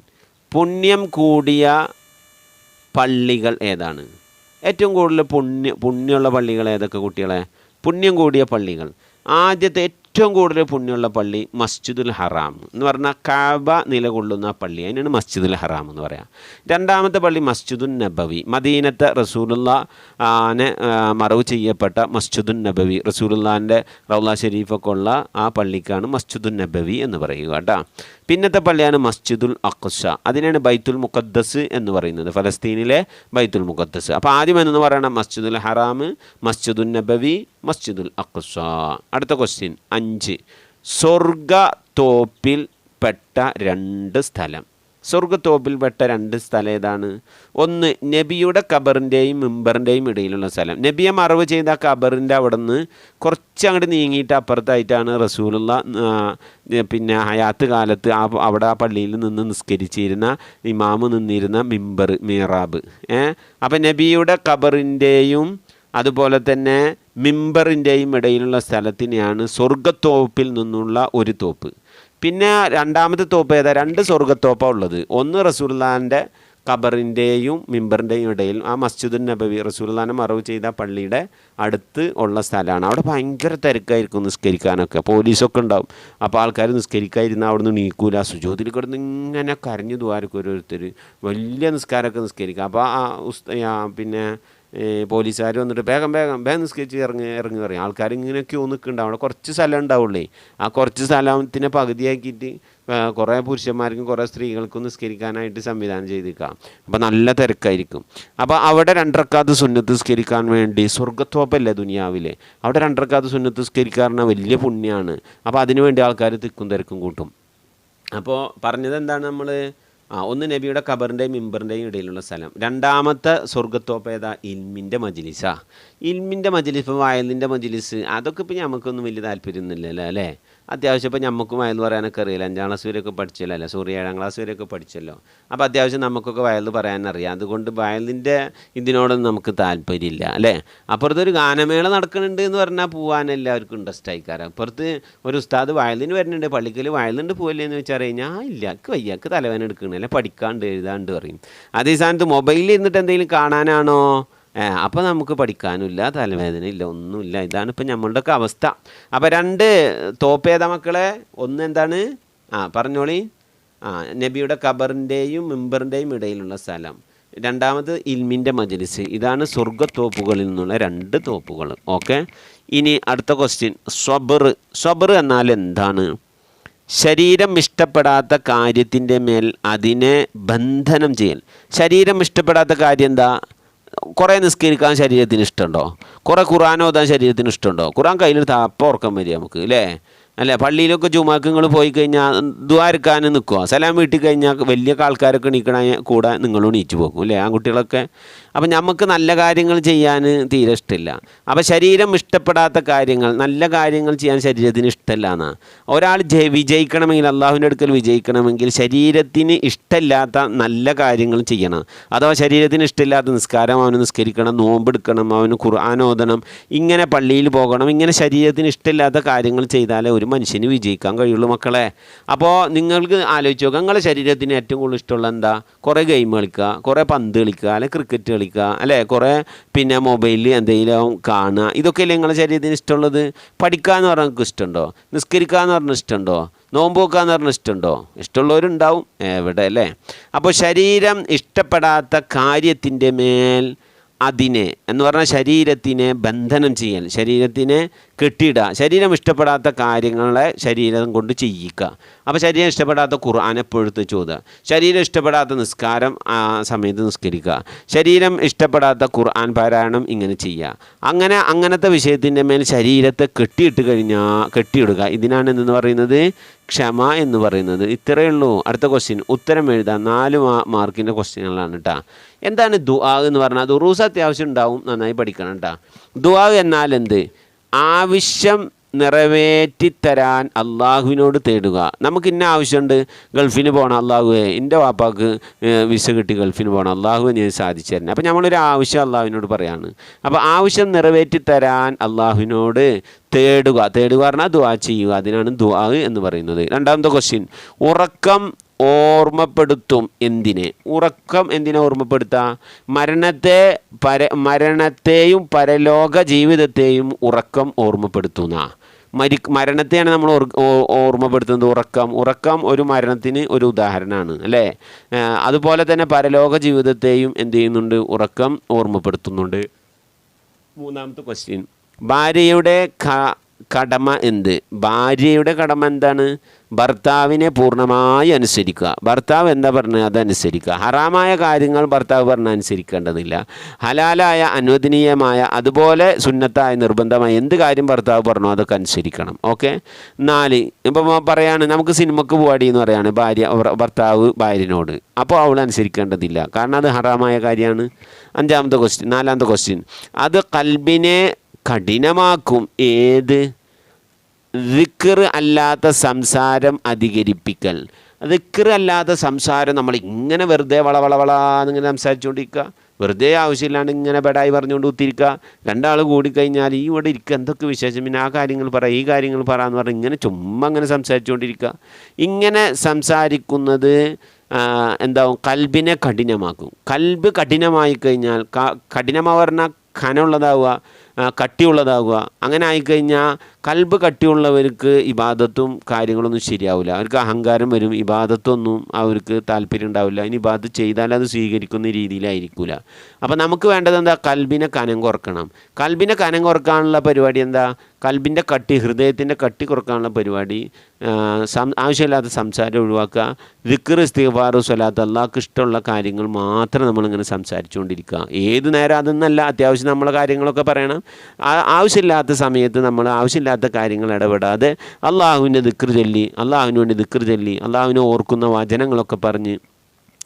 പുണ്യം കൂടിയ പള്ളികൾ ഏതാണ്? ഏറ്റവും കൂടുതൽ പുണ്യ പുണ്യമുള്ള പള്ളികൾ ഏതൊക്കെ കുട്ടികളെ? പുണ്യം കൂടിയ പള്ളികൾ. ആദ്യത്തെ ഏറ്റവും കൂടുതൽ പുണ്യമുള്ള പള്ളി മസ്ജിദുൽ ഹറാം എന്ന് പറഞ്ഞാൽ കാബ നിലകൊള്ളുന്ന പള്ളി. അതിനാണ് മസ്ജിദുൽ ഹറാം എന്ന് പറയാം. രണ്ടാമത്തെ പള്ളി മസ്ജിദുൻ നബവി. മദീനത്തെ റസൂലുള്ള ആനെ മറവ് ചെയ്യപ്പെട്ട മസ്ജിദുൻ നബവി. റസൂലുല്ലാന്റെ റൗള ഷെരീഫൊക്കെ ഉള്ള ആ പള്ളിക്കാണ് മസ്ജിദുൻ നബവി എന്ന് പറയുക കേട്ടോ. പിന്നത്തെ പള്ളിയാണ് മസ്ജിദുൽ അഖ്സ. അതിനാണ് ബൈത്തുൽ മുഖദ്ദസ് എന്ന് പറയുന്നത്. ഫലസ്തീനിലെ ബൈത്തുൽ മുഖദ്ദസ്. അപ്പോൾ ആദ്യം എന്ന് പറയണം? മസ്ജിദുൽ ഹറാം മസ്ജിദുൻ നബവി മസ്ജിദുൽ അഖ്സ. അടുത്ത ക്വസ്റ്റ്യൻ അഞ്ച് സ്വർഗ തോപ്പിൽ പെട്ട രണ്ട് സ്ഥലം. സ്വർഗത്തോപ്പിൽപ്പെട്ട രണ്ട് സ്ഥലം ഏതാണ്? ഒന്ന് നബിയുടെ കബറിന്റെയും മിമ്പറിന്റെയും ഇടയിലുള്ള സ്ഥലം. നബിയെ മറവ് ചെയ്ത കബറിന്റെ അവിടെ നിന്ന് കുറച്ച് അങ്ങോട്ട് നീങ്ങിയിട്ട് അപ്പുറത്തായിട്ടാണ് റസൂലുള്ള പിന്നെ ഹയാത്ത് കാലത്ത് ആ അവിടെ ആ പള്ളിയിൽ നിന്ന് നിസ്കരിച്ചിരുന്ന ഇമാമ് നിന്നിരുന്ന മിമ്പർ മീറാബ് ഏ? അപ്പം നബിയുടെ കബറിന്റെയും അതുപോലെ തന്നെ മിമ്പറിന്റെയും ഇടയിലുള്ള സ്ഥലത്തിനെയാണ് സ്വർഗത്തോപ്പിൽ നിന്നുള്ള ഒരു തോപ്പ്. പിന്നെ രണ്ടാമത്തെ തോപ്പ് ഏതാ? രണ്ട് സ്വർഗത്തോപ്പാണ് ഉള്ളത്. ഒന്ന് റസൂൽദാന്റെ ഖബറിന്റെയും മിമ്പറിന്റെയും ഇടയിൽ ആ മസ്ജിദുൻ നബവി റസൂൽദാനെ മറവ് ചെയ്ത പള്ളിയുടെ അടുത്ത് ഉള്ള സ്ഥലമാണ്. അവിടെ ഭയങ്കര തിരക്കായിരിക്കും നിസ്കരിക്കാനൊക്കെ. പോലീസൊക്കെ ഉണ്ടാവും. അപ്പോൾ ആൾക്കാർ നിസ്കരിക്കാതിരുന്ന അവിടെ നിന്ന് നീക്കൂല. സുജോതിൽ കിടന്ന് ഇങ്ങനെ കരഞ്ഞു ദ്വാരക്കും ഓരോരുത്തർ വലിയ നിസ്കാരമൊക്കെ നിസ്കരിക്കുക അപ്പോൾ ആ പിന്നെ പോലീസുകാർ വന്നിട്ട് വേഗം വേഗം വേഗം നിസ്കരിച്ച് ഇറങ്ങി ഇറങ്ങി പറയും. ആൾക്കാർ ഇങ്ങനെ ക്യൂ നിൽക്കുന്നുണ്ട് അവിടെ കുറച്ച് സ്ഥലം ഉണ്ടാവുള്ളേ. ആ കുറച്ച് സ്ഥലത്തിനെ പകുതിയാക്കിയിട്ട് കുറേ പുരുഷന്മാർക്കും കുറേ സ്ത്രീകൾക്കും നിസ്കരിക്കാനായിട്ട് സംവിധാനം ചെയ്തേക്കാം അപ്പോൾ നല്ല തിരക്കായിരിക്കും. അപ്പോൾ അവിടെ രണ്ടരക്കാത്ത് സുന്നത്ത് നിസ്കരിക്കാൻ വേണ്ടി സ്വർഗത്തോപ്പല്ലേ ദുനിയാവിലെ? അവിടെ രണ്ടരക്കാത്ത് സുന്നത്ത് നിസ്കരിക്കാറിന് വലിയ പുണ്യമാണ് അപ്പോൾ അതിനുവേണ്ടി ആൾക്കാർ തിക്കും തിരക്കും കൂട്ടും. അപ്പോൾ പറഞ്ഞത് എന്താണ് നമ്മൾ ആ ഒന്ന് നബിയുടെ ഖബറിന്റെയും മിമ്പറിന്റെയും ഇടയിലുള്ള സ്ഥലം. രണ്ടാമത്തെ സ്വർഗത്തോപ്പേത ഇൽമിന്റെ മജിലിസാ. ഇൽമിന്റെ മജിലിസ് ഇപ്പോൾ വയലിന്റെ മജിലിസ് അതൊക്കെ ഇപ്പോൾ നമുക്കൊന്നും വലിയ താല്പര്യമൊന്നുമില്ലല്ലോ അല്ലേ? അത്യാവശ്യം ഇപ്പോൾ നമുക്കും വയൽ പറയാനൊക്കെ അറിയില്ല. അഞ്ചാം ക്ലാസ് വരെയൊക്കെ പഠിച്ചല്ലോ അല്ലേ സോറി ഏഴാം ക്ലാസ് വരെയൊക്കെ പഠിച്ചല്ലോ. അപ്പോൾ അത്യാവശ്യം നമുക്കൊക്കെ വയൽ പറയാനറിയാം. അതുകൊണ്ട് വയലിന്റെ ഇതിനോടൊന്നും നമുക്ക് താല്പര്യമില്ല അല്ലേ? അപ്പുറത്ത് ഒരു ഗാനമേള നടക്കുന്നുണ്ട് എന്ന് പറഞ്ഞാൽ പോകാൻ എല്ലാവർക്കും ഇൻട്രസ്റ്റ് ആയിക്കാരം. അപ്പുറത്ത് ഒരു ഉസ്താദ് വയലിന് വരുന്നുണ്ട്. പള്ളിക്കൽ വയലുണ്ട് പോകല്ലേ എന്ന് വെച്ചാൽ കഴിഞ്ഞാൽ ഇല്ല. എനിക്ക് വയ്യക്ക് തലവേന എടുക്കണല്ലേ പഠിക്കാണ്ട് എഴുതാണ്ട് പറയും. അതേ സ്ഥാനത്ത് മൊബൈലിൽ ഇരുന്നിട്ട് എന്തെങ്കിലും കാണാനാണോ? അപ്പോൾ നമുക്ക് പഠിക്കാനുമില്ല തലവേദന ഇല്ല ഒന്നുമില്ല. ഇതാണ് ഇപ്പം നമ്മളുടെയൊക്കെ അവസ്ഥ. അപ്പോൾ രണ്ട് തോപ്പേത മക്കളെ? ഒന്ന് എന്താണ്? ആ പറഞ്ഞോളി. ആ നബിയുടെ ഖബറിന്റെയും മെമ്പറിന്റെയും ഇടയിലുള്ള സ്ഥലം. രണ്ടാമത് ഇൽമിന്റെ മജലിസ്. ഇതാണ് സ്വർഗത്തോപ്പുകളിൽ നിന്നുള്ള രണ്ട് തോപ്പുകൾ. ഓക്കെ? ഇനി അടുത്ത ക്വസ്റ്റ്യൻ സ്വബർ. സ്വബർ എന്നാൽ എന്താണ്? ശരീരം ഇഷ്ടപ്പെടാത്ത കാര്യത്തിന്റെ മേൽ അതിനെ ബന്ധനം ചെയ്യൽ. ശരീരം ഇഷ്ടപ്പെടാത്ത കാര്യം എന്താ? കുറേ നിസ്കരിക്കാൻ ശരീരത്തിന് ഇഷ്ടമുണ്ടോ? കുറേ ഖുറാൻ ഓതാൻ ശരീരത്തിന് ഇഷ്ടമുണ്ടോ? ഖുറാൻ കയ്യിലെടുത്ത് അപ്പം ഉറക്കം വരിക നമുക്ക് അല്ലേ അല്ലേ? പള്ളിയിലൊക്കെ ജുമാക്ക് നിങ്ങൾ പോയി കഴിഞ്ഞാൽ ദ്വാരക്കാൻ നിൽക്കുക സലാം വീട്ടിൽ കഴിഞ്ഞാൽ വലിയ ആൾക്കാരൊക്കെ എണീക്കണ കൂടെ നിങ്ങളും എണീച്ചു പോകും അല്ലേ ആൺകുട്ടികളൊക്കെ അപ്പം നമുക്ക് നല്ല കാര്യങ്ങൾ ചെയ്യാൻ തീരെ ഇഷ്ടമില്ല അപ്പം ശരീരം ഇഷ്ടപ്പെടാത്ത കാര്യങ്ങൾ നല്ല കാര്യങ്ങൾ ചെയ്യാൻ ശരീരത്തിന് ഇഷ്ടമല്ല എന്നാണ് ഒരാൾ ജയ വിജയിക്കണമെങ്കിൽ അള്ളാഹുവിന്റെ അടുക്കൽ വിജയിക്കണമെങ്കിൽ ശരീരത്തിന് ഇഷ്ടമില്ലാത്ത നല്ല കാര്യങ്ങൾ ചെയ്യണം. അഥവാ ശരീരത്തിന് ഇഷ്ടമില്ലാത്ത നിസ്കാരം അവന് നിസ്കരിക്കണം നോമ്പെടുക്കണം അവന് ഖുർആൻ ഓതണം ഇങ്ങനെ പള്ളിയിൽ പോകണം ഇങ്ങനെ ശരീരത്തിന് ഇഷ്ടമില്ലാത്ത കാര്യങ്ങൾ ചെയ്താലേ ഒരു മനുഷ്യന് വിജയിക്കാൻ കഴിയുള്ളൂ മക്കളെ. അപ്പോൾ നിങ്ങൾക്ക് ആലോചിച്ച് നോക്കാം നിങ്ങളുടെ ശരീരത്തിന് ഏറ്റവും കൂടുതൽ ഇഷ്ടമുള്ള എന്താ? കുറേ ഗെയിം കളിക്കുക കുറേ പന്ത് കളിക്കുക അല്ലെങ്കിൽ ക്രിക്കറ്റ് കളിക്കുക. അല്ലേ? കുറേ പിന്നെ മൊബൈലിൽ എന്തെങ്കിലും കാണുക. ഇതൊക്കെയല്ലേ നിങ്ങളുടെ ശരീരത്തിന് ഇഷ്ടമുള്ളത്? പഠിക്കുക എന്ന് പറഞ്ഞാൽ നിങ്ങൾക്ക് ഇഷ്ടമുണ്ടോ? നിസ്കരിക്കുക എന്ന് പറഞ്ഞാൽ ഇഷ്ടമുണ്ടോ? നോമ്പ് വെക്കുക എന്ന് പറഞ്ഞാൽ ഇഷ്ടമുണ്ടോ? ഇഷ്ടമുള്ളവരുണ്ടാവും എവിടെ അല്ലേ? അപ്പോൾ ശരീരം ഇഷ്ടപ്പെടാത്ത കാര്യത്തിന്റെ മേൽ അതിനെ എന്ന് പറഞ്ഞാൽ ശരീരത്തിനെ ബന്ധനം ചെയ്യൽ ശരീരത്തിനെ കെട്ടിയിടുക. ശരീരം ഇഷ്ടപ്പെടാത്ത കാര്യങ്ങളെ ശരീരം കൊണ്ട് ചെയ്യിക്കുക. അപ്പോൾ ശരീരം ഇഷ്ടപ്പെടാത്ത ഖുർആൻ എപ്പോഴത്തെ ചോദ്യം ശരീരം ഇഷ്ടപ്പെടാത്ത നിസ്കാരം ആ സമയത്ത് നിസ്കരിക്കുക. ശരീരം ഇഷ്ടപ്പെടാത്ത ഖുർആൻ പാരായണം ഇങ്ങനെ ചെയ്യുക. അങ്ങനെ അങ്ങനത്തെ വിഷയത്തിന്റെ മേൽ ശരീരത്തെ കെട്ടിയിട്ട് കഴിഞ്ഞാൽ കെട്ടിയിടുക. ഇതിനാണ് എന്തെന്ന് പറയുന്നത്? ക്ഷമ എന്ന് പറയുന്നത്. ഇത്രയേ ഉള്ളൂ. അടുത്ത ക്വസ്റ്റ്യൻ ഉത്തരം എഴുതാം നാല് മാ മാർക്കിന്റെ ക്വസ്റ്റ്യനുകളാണ് കേട്ടോ എന്താണ് ദുആ എന്ന് പറഞ്ഞാൽ ദുറൂസ് അത്യാവശ്യം ഉണ്ടാവും. നന്നായി പഠിക്കണം കേട്ടോ ദുആ എന്നാൽ എന്ത്? ആവശ്യം നിറവേറ്റിത്തരാൻ അള്ളാഹുവിനോട് തേടുക. നമുക്ക് ഇന്ന ആവശ്യമുണ്ട് ഗൾഫിന് പോകണം അള്ളാഹുവെ എന്റെ വാപ്പാക്ക് വിസ കിട്ടി ഗൾഫിന് പോകണം അള്ളാഹുവെ ഞാൻ സാധിച്ചു തരണം. അപ്പോൾ നമ്മളൊരു ആവശ്യം അള്ളാഹുവിനോട് പറയാണ്. അപ്പോൾ ആവശ്യം നിറവേറ്റിത്തരാൻ അള്ളാഹുവിനോട് തേടുക. തേടുക പറഞ്ഞാൽ ദുവാ ചെയ്യുക. അതിനാണ് ദുവാ എന്ന് പറയുന്നത്. രണ്ടാമത്തെ ക്വസ്റ്റ്യൻ ഉറക്കം ഓർമ്മപ്പെടുത്തും എന്തിനെ? ഉറക്കം എന്തിനെ ഓർമ്മപ്പെടുത്താം? മരണത്തെ പര മരണത്തെയും പരലോക ജീവിതത്തെയും ഉറക്കം ഓർമ്മപ്പെടുത്തുന്ന. മരി മരണത്തെയാണ് നമ്മൾ ഓർമ്മപ്പെടുത്തുന്നത് ഉറക്കം. ഉറക്കം ഒരു മരണത്തിന് ഒരു ഉദാഹരണമാണ് അല്ലേ? അതുപോലെ തന്നെ പരലോക ജീവിതത്തെയും എന്ത് ചെയ്യുന്നുണ്ട്? ഉറക്കം ഓർമ്മപ്പെടുത്തുന്നുണ്ട്. മൂന്നാമത്തെ ക്വസ്റ്റ്യൻ ഭാര്യയുടെ കടമ എന്ത്? ഭാര്യയുടെ കടമ എന്താണ്? ഭർത്താവിനെ പൂർണമായി അനുസരിക്കുക. ഭർത്താവ് എന്താ പറഞ്ഞത് അതനുസരിക്കുക. ഹറാമായ കാര്യങ്ങൾ ഭർത്താവ് പറഞ്ഞ അനുസരിക്കേണ്ടതില്ല. ഹലാലായ അനുവദനീയമായ അതുപോലെ സുന്നത്തായ നിർബന്ധമായ എന്ത് കാര്യം ഭർത്താവ് പറഞ്ഞോ അതൊക്കെ അനുസരിക്കണം. ഓക്കെ? നാല് ഇപ്പം പറയാണ് നമുക്ക് സിനിമക്ക് പോവാടി എന്ന് പറയാണ് ഭാര്യ ഭർ- ഭർത്താവ് ഭാര്യനോട്. അപ്പോൾ അവൾ അനുസരിക്കേണ്ടതില്ല. കാരണം അത് ഹറാമായ കാര്യമാണ്. അഞ്ചാമത്തെ ക്വസ്റ്റ്യൻ നാലാമത്തെ ക്വസ്റ്റ്യൻ അത് കൽബിനെ കഠിനമാക്കും. ഏത്? ദിക്കർ അല്ലാത്ത സംസാരം അധികരിപ്പിക്കൽ. ദിക്കർ അല്ലാത്ത സംസാരം നമ്മൾ ഇങ്ങനെ വെറുതെ വള വള വളാന്നിങ്ങനെ സംസാരിച്ചുകൊണ്ടിരിക്കുക. വെറുതെ ആവശ്യമില്ലാണ്ട് ഇങ്ങനെ ബെടായി പറഞ്ഞുകൊണ്ട് കുത്തിരിക്കുക രണ്ടാൾ കൂടിക്കഴിഞ്ഞാൽ ഈ ഇവിടെ ഇരിക്കുക. എന്തൊക്കെ വിശേഷം? പിന്നെ ആ കാര്യങ്ങൾ പറ ഈ കാര്യങ്ങൾ പറ എന്ന് പറഞ്ഞ് ഇങ്ങനെ ചുമ്മാ അങ്ങനെ സംസാരിച്ചുകൊണ്ടിരിക്കുക. ഇങ്ങനെ സംസാരിക്കുന്നത് എന്താവും കൽബിനെ കഠിനമാക്കും. കൽബ് കഠിനമായി കഴിഞ്ഞാൽ കഠിനമാവുക കഠിനമാ പറഞ്ഞാൽ ഖനമുള്ളതാവുക കട്ടിയുള്ളതാവുക. അങ്ങനെ ആയിക്കഴിഞ്ഞാൽ കൽബ് കട്ടിയുള്ളവർക്ക് ഇബാദത്തും കാര്യങ്ങളൊന്നും ശരിയാവില്ല. അവർക്ക് അഹങ്കാരം വരും ഇബാദത്തൊന്നും അവർക്ക് താല്പര്യം ഉണ്ടാവില്ല. ഇനി ഇബാദത്ത് ചെയ്താൽ അത് സ്വീകരിക്കുന്ന രീതിയിലായിരിക്കില്ല അപ്പോൾ നമുക്ക് വേണ്ടത് എന്താ? കൽബിനെ കനം കുറക്കണം. കൽബിനെ കനം കുറക്കാനുള്ള പരിപാടി എന്താ? കൽബിന്റെ കട്ടി ഹൃദയത്തിന്റെ കട്ടി കുറക്കാനുള്ള പരിപാടി സം ആവശ്യമില്ലാത്ത സംസാരം ഒഴിവാക്കുക. ദിക്കർ ഇസ്തിഫാറു സ്വലാത്ത് അള്ളാഹ്ക്ക് ഇഷ്ടമുള്ള കാര്യങ്ങൾ മാത്രം നമ്മളിങ്ങനെ സംസാരിച്ചുകൊണ്ടിരിക്കുക. ഏത് നേരം അതൊന്നല്ല അത്യാവശ്യം നമ്മളെ കാര്യങ്ങളൊക്കെ പറയണം. ആവശ്യമില്ലാത്ത സമയത്ത് നമ്മൾ ആവശ്യമില്ലാത്ത കാര്യങ്ങൾ ഇടപെടാതെ അള്ളാഹുവിന്റെ ദിക്കർ ചൊല്ലി അള്ളാഹുവിന് വേണ്ടി ദിക്കർ ചൊല്ലി അള്ളാഹുവിനെ ഓർക്കുന്ന വചനങ്ങളൊക്കെ പറഞ്ഞ്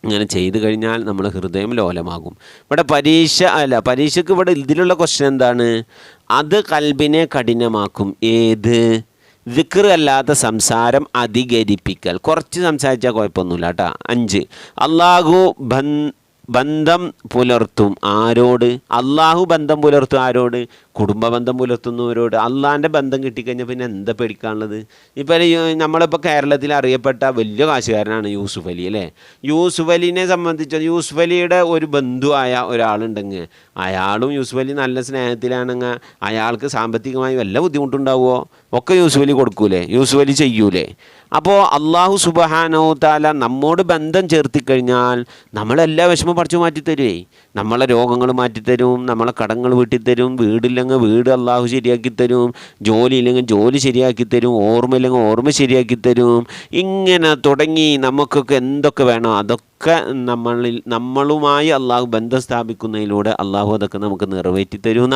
ഇങ്ങനെ ചെയ്തു കഴിഞ്ഞാൽ നമ്മൾ ഹൃദയം ലോലമാകും. ഇവിടെ പരീക്ഷ അല്ല പരീക്ഷയ്ക്ക് ഇവിടെ ഇതിലുള്ള ക്വസ്റ്റ്യൻ എന്താണ്? അത് കൽബിനെ കഠിനമാക്കും. ഏത്? ദിക്ർ അല്ലാത്ത സംസാരം അധികരിപ്പിക്കൽ. കുറച്ച് സംസാരിച്ചാൽ കുഴപ്പമൊന്നുമില്ല കേട്ടോ. അഞ്ച്. അള്ളാഹു ബൻ ബന്ധം പുലർത്തും ആരോട്? അള്ളാഹു ബന്ധം പുലർത്തും ആരോട്? കുടുംബ ബന്ധം പുലർത്തുന്നവരോട്. അള്ളാഹിന്റെ ബന്ധം കിട്ടിക്കഴിഞ്ഞാൽ പിന്നെ എന്താ പേടിക്കാനുള്ളത്? ഇപ്പം നമ്മളിപ്പോൾ കേരളത്തിൽ അറിയപ്പെട്ട വലിയ കാശുകാരനാണ് യൂസുഫ് അലി അല്ലേ? യൂസുഫ് അലിനെ സംബന്ധിച്ച് യൂസുഫ് അലിയുടെ ഒരു ബന്ധുവായ ഒരാളുണ്ടെങ്കിൽ അയാളും യൂസുഫ് അലി നല്ല സ്നേഹത്തിലാണെങ്കിൽ അയാൾക്ക് സാമ്പത്തികമായി വല്ല ബുദ്ധിമുട്ടുണ്ടാവുമോ ഒക്കെ യൂസുഫ് അലി കൊടുക്കൂലേ? യൂസുഫ് അലി ചെയ്യൂലേ? അപ്പോൾ അള്ളാഹു സുബഹാനോ താല നമ്മോട് ബന്ധം ചേർത്തി കഴിഞ്ഞാൽ നമ്മളെല്ലാ വിഷമം പറിച്ചു മാറ്റിത്തരുവേ. നമ്മളെ രോഗങ്ങൾ മാറ്റിത്തരും നമ്മളെ കടങ്ങൾ വീട്ടിത്തരും വീടില്ലെങ്കിൽ വീട് അള്ളാഹു ശരിയാക്കി തരും ജോലി ഇല്ലെങ്കിൽ ജോലി ശരിയാക്കി തരും ഓർമ്മ ഇല്ലെങ്കിൽ ഓർമ്മ ശരിയാക്കി തരും ഇങ്ങനെ തുടങ്ങി നമുക്കൊക്കെ എന്തൊക്കെ വേണോ അതൊക്കെ നമ്മളിൽ നമ്മളുമായി അള്ളാഹു ബന്ധം സ്ഥാപിക്കുന്നതിലൂടെ അള്ളാഹു അതൊക്കെ നമുക്ക് നിറവേറ്റി തരുന്ന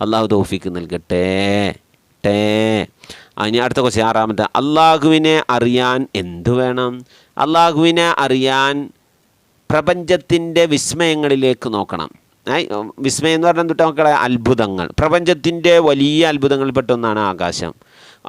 അള്ളാഹു തോഫിക്ക് നൽകട്ടെ. ടേ ഇനി അടുത്ത ക്വസ്റ്റ്യൻ ആറാമത്തെ. അള്ളാഹുവിനെ അറിയാൻ എന്തു വേണം? അള്ളാഹുവിനെ അറിയാൻ പ്രപഞ്ചത്തിന്റെ വിസ്മയങ്ങളിലേക്ക് നോക്കണം. വിസ്മയം എന്ന് പറഞ്ഞാൽ എന്തുട്ടാ മക്കളെ? അത്ഭുതങ്ങൾ. പ്രപഞ്ചത്തിന്റെ വലിയ അത്ഭുതങ്ങളിൽപ്പെട്ട ഒന്നാണ് ആകാശം.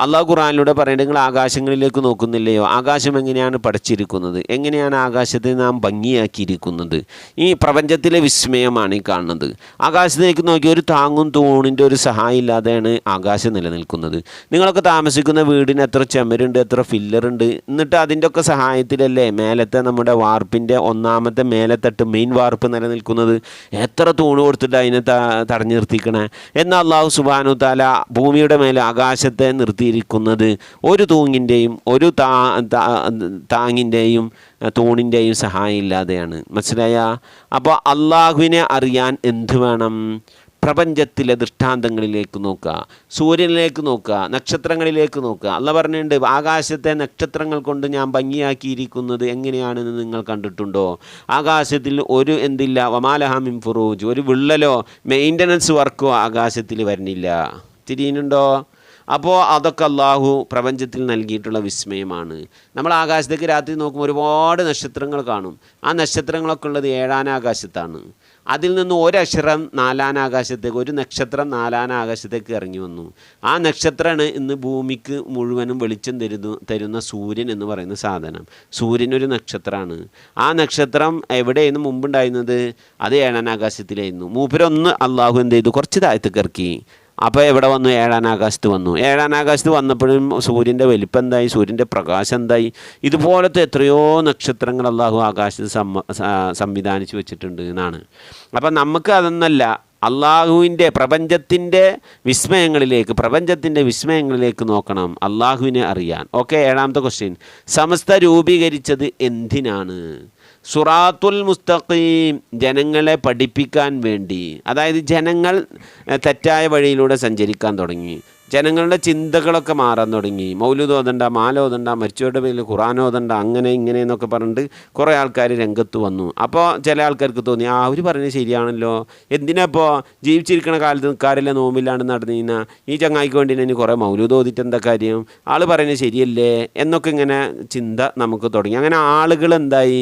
അള്ളാഹു ഖുറാനിലൂടെ പറയുന്നത് നിങ്ങൾ ആകാശങ്ങളിലേക്ക് നോക്കുന്നില്ലയോ? ആകാശം എങ്ങനെയാണ് പടച്ചിരിക്കുന്നത്? എങ്ങനെയാണ് ആകാശത്തെ നാം ഭംഗിയാക്കിയിരിക്കുന്നത്? ഈ പ്രപഞ്ചത്തിലെ വിസ്മയമാണ് ഈ കാണുന്നത്. ആകാശത്തേക്ക് നോക്കി ഒരു താങ്ങും തൂണിന്റെ ഒരു സഹായം ഇല്ലാതെയാണ് ആകാശം നിലനിൽക്കുന്നത്. നിങ്ങളൊക്കെ താമസിക്കുന്ന വീടിന് എത്ര ചെമരുണ്ട് എത്ര ഫില്ലറുണ്ട് എന്നിട്ട് അതിന്റെ ഒക്കെ സഹായത്തിലല്ലേ മേലത്തെ നമ്മുടെ വാർപ്പിന്റെ ഒന്നാമത്തെ മേലത്തട്ട് മെയിൻ വാർപ്പ് നിലനിൽക്കുന്നത്? എത്ര തൂണ് കൊടുത്തിട്ട് അതിനെ തടഞ്ഞു നിർത്തിക്കണേ? എന്നാൽ അള്ളാഹു സുബാനു താല ഭൂമിയുടെ മേലെ ആകാശത്തെ നിർത്തിയിരിക്കുന്നത് ഒരു തൂങ്ങിന്റെയും ഒരു താ- താങ്ങിന്റെയും തൂണിന്റെയും സഹായം ഇല്ലാതെയാണ്. മനസ്സിലായ? അപ്പോൾ അള്ളാഹുവിനെ അറിയാൻ എന്ത് വേണം? പ്രപഞ്ചത്തിലെ ദൃഷ്ടാന്തങ്ങളിലേക്ക് നോക്കുക. സൂര്യനിലേക്ക് നോക്കുക. നക്ഷത്രങ്ങളിലേക്ക് നോക്കുക. അല്ല പറഞ്ഞിട്ടുണ്ട് ആകാശത്തെ നക്ഷത്രങ്ങൾ കൊണ്ട് ഞാൻ ഭംഗിയാക്കിയിരിക്കുന്നത് എങ്ങനെയാണെന്ന് നിങ്ങൾ കണ്ടിട്ടുണ്ടോ? ആകാശത്തിൽ ഒരു എന്തില്ല. വമാലഹാമിം ഫുറൂജ്. ഒരു വിള്ളലോ മെയിന്റനൻസ് വർക്കോ ആകാശത്തിൽ വരുന്നില്ല. തിരിയുന്നുണ്ടോ? അപ്പോൾ അതൊക്കെ അള്ളാഹു പ്രപഞ്ചത്തിൽ നൽകിയിട്ടുള്ള വിസ്മയമാണ്. നമ്മൾ ആകാശത്തേക്ക് രാത്രി നോക്കുമ്പോൾ ഒരുപാട് നക്ഷത്രങ്ങൾ കാണും. ആ നക്ഷത്രങ്ങളൊക്കെ ഉള്ളത് ഏഴാനാകാശത്താണ് അതിൽ നിന്ന് ഒരക്ഷരം നാലാനാകാശത്തേക്ക് ഒരു നക്ഷത്രം നാലാനാകാശത്തേക്ക് ഇറങ്ങി വന്നു. ആ നക്ഷത്രമാണ് ഇന്ന് ഭൂമിക്ക് മുഴുവനും വെളിച്ചം തരുന്നു തരുന്ന സൂര്യൻ എന്ന് പറയുന്ന സാധനം. സൂര്യൻ ഒരു നക്ഷത്രമാണ്. ആ നക്ഷത്രം എവിടെയായിരുന്നു മുമ്പുണ്ടായിരുന്നത്? അത് ഏഴാനാകാശത്തിലായിരുന്നു മൂപ്പരൊന്ന് അള്ളാഹു എന്ത് ചെയ്തു? കുറച്ച് താഴത്തേക്ക് ഇറക്കി. അപ്പോൾ എവിടെ വന്നു? ഏഴാം ആകാശത്ത് വന്നു. ഏഴാം ആകാശത്ത് വന്നപ്പോഴും സൂര്യന്റെ വലിപ്പം എന്തായി സൂര്യന്റെ പ്രകാശം എന്തായി? ഇതുപോലത്തെ എത്രയോ നക്ഷത്രങ്ങൾ അള്ളാഹു ആകാശത്ത് സംവിധാനിച്ച് വെച്ചിട്ടുണ്ട് എന്നാണ്. അപ്പം നമുക്ക് അതൊന്നല്ല അള്ളാഹുവിന്റെ പ്രപഞ്ചത്തിന്റെ വിസ്മയങ്ങളിലേക്ക് പ്രപഞ്ചത്തിന്റെ വിസ്മയങ്ങളിലേക്ക് നോക്കണം അള്ളാഹുവിനെ അറിയാൻ. ഓക്കെ ഏഴാമത്തെ ക്വസ്റ്റ്യൻ സമസ്ത രൂപീകരിച്ചത് എന്തിനാണ്? സുറാത്തുൽ മുസ്തഖീം ജനങ്ങളെ പഠിപ്പിക്കാൻ വേണ്ടി. അതായത് ജനങ്ങൾ തെറ്റായ വഴിയിലൂടെ സഞ്ചരിക്കാൻ തുടങ്ങി. ജനങ്ങളുടെ ചിന്തകളൊക്കെ മാറാൻ തുടങ്ങി. മൗലുദോതണ്ട മാലോതണ്ട മരിച്ചവരുടെ പേരിൽ ഖുറാനോതണ്ട അങ്ങനെ ഇങ്ങനെ എന്നൊക്കെ പറഞ്ഞിട്ട് കുറേ ആൾക്കാർ രംഗത്ത് വന്നു. അപ്പോൾ ചില ആൾക്കാർക്ക് തോന്നി ആ അവർ പറഞ്ഞത് ശരിയാണല്ലോ. എന്തിനാ ഇപ്പോൾ ജീവിച്ചിരിക്കുന്ന കാലത്ത് നിൽക്കാറില്ല നോമ്പില്ലാണ്ട് നടന്നു കഴിഞ്ഞാൽ ഈ ചങ്ങായിക്ക് വേണ്ടി ഇനി കുറേ മൗലുദോതിട്ട് എന്താ കാര്യം? ആൾ പറയുന്നത് ശരിയല്ലേ? എന്നൊക്കെ ഇങ്ങനെ ചിന്ത നമുക്ക് തുടങ്ങി. അങ്ങനെ ആളുകൾ എന്തായി?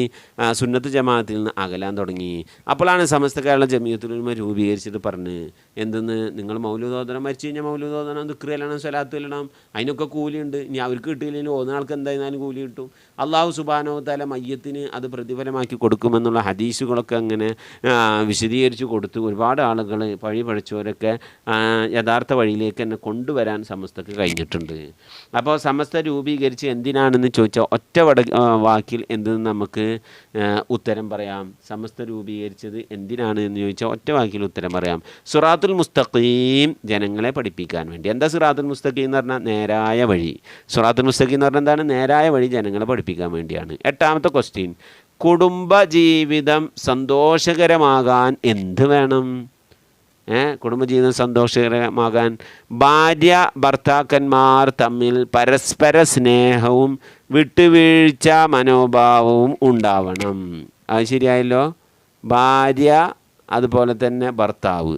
സുന്നത്ത് ജമാഅത്തിൽ നിന്ന് അകലാൻ തുടങ്ങി. അപ്പോഴാണ് സമസ്ത കേരള ജമീയത്തിൽ രൂപീകരിച്ചിട്ട് പറഞ്ഞ് എന്തെന്ന്? നിങ്ങൾ മൗലുദോദനം മരിച്ചു കഴിഞ്ഞാൽ മൗലൂദോദനം ദുഃഖറിയലാണ് സ്വലാത്ത് ഇല്ലണം അതിനൊക്കെ കൂലിയുണ്ട്. ഇനി അവർക്ക് കിട്ടിയില്ലെങ്കിൽ ഓന്ന ആൾക്ക് എന്തായിരുന്നാലും കൂലി കിട്ടും. അള്ളാഹു സുബാനോ തല മയ്യത്തിന് അത് പ്രതിഫലമാക്കി കൊടുക്കുമെന്നുള്ള ഹദീസുകളൊക്കെ അങ്ങനെ വിശദീകരിച്ച് കൊടുത്തു. ഒരുപാട് ആളുകൾ പഴി പഠിച്ചവരൊക്കെ യഥാർത്ഥ വഴിയിലേക്ക് തന്നെ കൊണ്ടുവരാൻ സമസ്തക്ക് കഴിഞ്ഞിട്ടുണ്ട്. അപ്പോൾ സമസ്ത രൂപീകരിച്ച് എന്തിനാണെന്ന് ചോദിച്ചാൽ ഒറ്റ വട വാക്കിൽ എന്തെന്ന് നമുക്ക് ഉത്തരം പറയാം. സമസ്ത രൂപീകരിച്ചത് എന്തിനാണ് എന്ന് ചോദിച്ചാൽ ഒറ്റ വാക്കിൽ ഉത്തരം പറയാം. സുറാത്തുൽ മുസ്തഖീം ജനങ്ങളെ പഠിപ്പിക്കാൻ വേണ്ടി. എന്താ സിറാത്തുൽ മുസ്തഖീം എന്ന് പറഞ്ഞാൽ നേരായ വഴി. സിറാത്തുൽ മുസ്തഖി എന്ന് പറഞ്ഞാൽ എന്താണ്? നേരായ വഴി ജനങ്ങളെ പഠിപ്പിക്കാൻ വേണ്ടിയാണ്. എട്ടാമത്തെ ക്വസ്റ്റ്യൻ കുടുംബ ജീവിതം സന്തോഷകരമാകാൻ എന്ത് വേണം? കുടുംബജീവിതം സന്തോഷകരമാകാൻ ഭാര്യ ഭർത്താക്കന്മാർ തമ്മിൽ പരസ്പര സ്നേഹവും വിട്ടുവീഴ്ച മനോഭാവവും ഉണ്ടാവണം. അത് ശരിയായല്ലോ? ഭാര്യ അതുപോലെ തന്നെ ഭർത്താവ്.